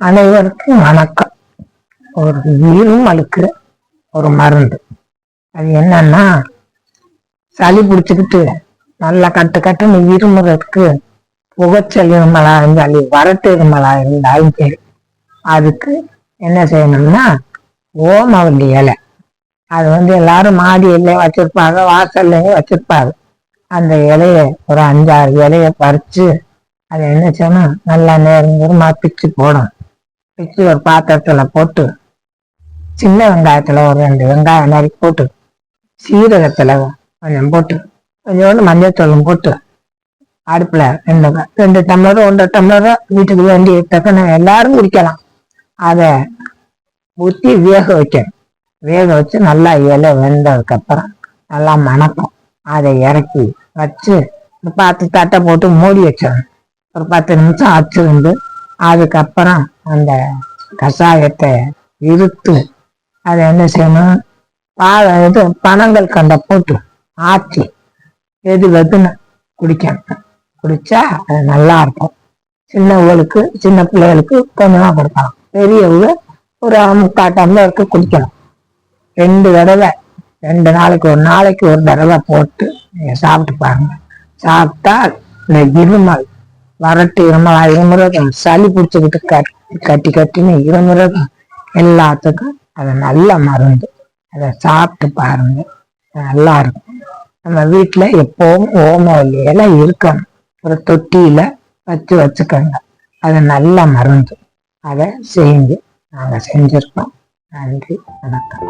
அனைவருக்கும் வணக்கம். ஒரு நீரும் அழுக்கிற ஒரு மருந்து. அது என்னன்னா சளி பிடிச்சிக்கிட்டு நல்லா கட்டு கட்டுன்னு இருமுறதுக்கு புகைச்சல் இருமலா இருந்தாலும் வரட்டு இருமலா இருந்தாலும் சரி. அதுக்கு என்ன செய்யணும்னா ஓமவல்லி இலை. அது வந்து எல்லாரும் மாடி இல்லை வச்சிருப்பாங்க வாசல்லையும் வச்சிருப்பாங்க. அந்த இலைய ஒரு அஞ்சாறு இலைய பறிச்சு அதை என்ன செய்யணும் நல்லா நேரம் நேரமா பிச்சு போடும் பிச்சு ஒரு பாத்திரத்துல போட்டு சின்ன வெங்காயத்துல ஒரு ரெண்டு வெங்காயம் நறுக்கி போட்டு சீரகத்துல கொஞ்சம் போட்டு கொஞ்சோண்டு மஞ்சத்தூளும் போட்டு அடுப்புல ரெண்டு ரெண்டு டம்ளரோ ஒன்றரை டம்ளரோ வீட்டுக்கு வேண்டி தக்கன எல்லாரும் குடிக்கலாம். அதை ஊற்றி வேக வைக்கணும். வேக வச்சு நல்லா இலை வெந்ததுக்கப்புறம் நல்லா மணக்கும். அதை இறக்கி வச்சு ஒரு பத்து தட்டை போட்டு மூடி வச்சிடணும் ஒரு பத்து நிமிஷம் வச்சிருந்து அதுக்கப்புறம் அந்த கஷாயத்தை இருத்து அதை என்ன செய்யணும்? பா இது பனங்கள் கண்ட போட்டு ஆற்றி எது வெதுன்னு குடிக்கணும். குடிச்சா அது நல்லா இருக்கும். சின்னவங்களுக்கு சின்ன பிள்ளைகளுக்கு கொஞ்சமாக கொடுக்கலாம். பெரியவங்க ஒரு முக்கால் டம்ளருக்கு குடிக்கலாம். ரெண்டு தடவை ரெண்டு நாளைக்கு ஒரு நாளைக்கு ஒரு தடவை போட்டு நீங்கள் சாப்பிட்டு பாருங்க. சாப்பிட்டா இந்த இருமல் வரட்டு இருமல் இருமுறதும் சளி பிடிச்சிக்கிட்டு கட்டி கட்டி கட்டின்னு இருமுறதும் எல்லாத்துக்கும் அது நல்ல மருந்து. அதை சாப்பிட்டு பாருங்க. நல்லா இருக்கும் நம்ம வீட்டில் எப்பவும் ஓமவல்லி இலை இருக்கணும். ஒரு தொட்டியில வச்சு வச்சுக்கோங்க. அது நல்ல மருந்து. அதை செஞ்சு நாங்கள் செஞ்சுருக்கோம். நன்றி வணக்கம்.